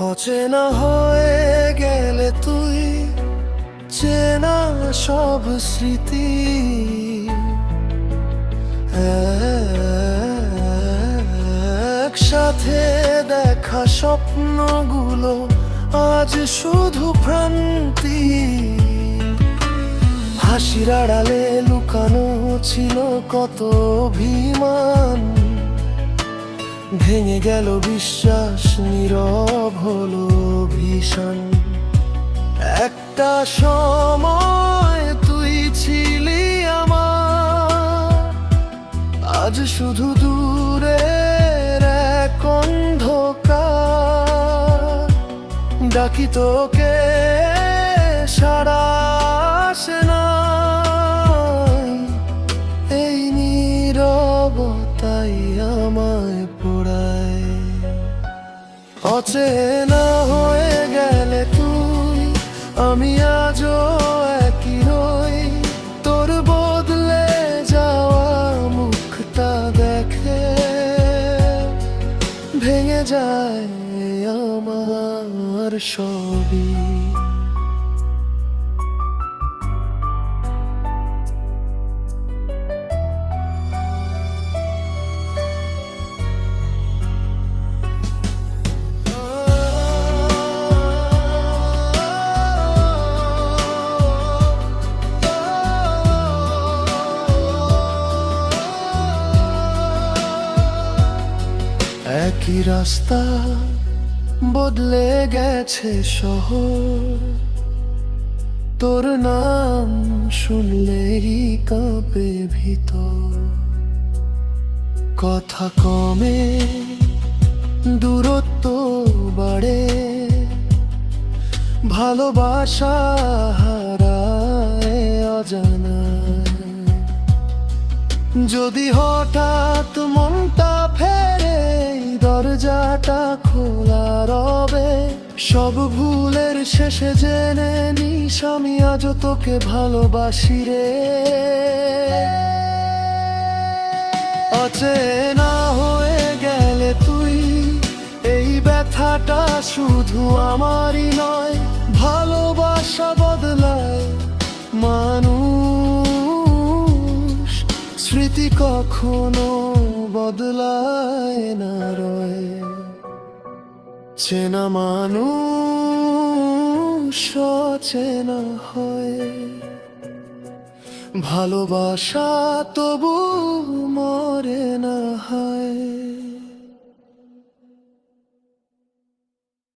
অচেনা হয়ে গেলে তুই চেনা সব স্মৃতি। একসাথে দেখা স্বপ্নগুলো আজ শুধু ভ্রান্তি। হাসির আড়ালে লুকানো ছিল কত অভিমান। ভেঙে গেল বিশ্বাস, নীরব হলো ভীষণ। একটা সময় তুই ছিলি আমার। আজ শুধু দূরের এক অন্ধকার। ডাকি তোকে, সারা আসে না অচেনা হয়ে গেলে তুই, আমি আজও একই হই তোর বদলে যাওয়া মুখটা দেখে ভেঙে যায় আমার সবই। একই রাস্তা বদলে গেছে শহর। তোর নাম শুনলেই কাঁপে ভিতর। কথা কমে, দূরত্ব বাড়ে। ভালোবাসা হারায় অজানায় যদি হঠাৎ মনটা ফেরে দরজাটা খোলা রবে। সব ভুলের শেষে জেনে নিস আমি আজ তোকে ভালোবাসি রে। অচেনা হয়ে গেলে তুই, এই ব্যথাটা শুধু আমারই নয়, ভালোবাসা বদলায় মানুষ। স্মৃতি কখনো বদলায় না রয়। চেনা মানুষ সচেনা হয়। ভালোবাসা তবু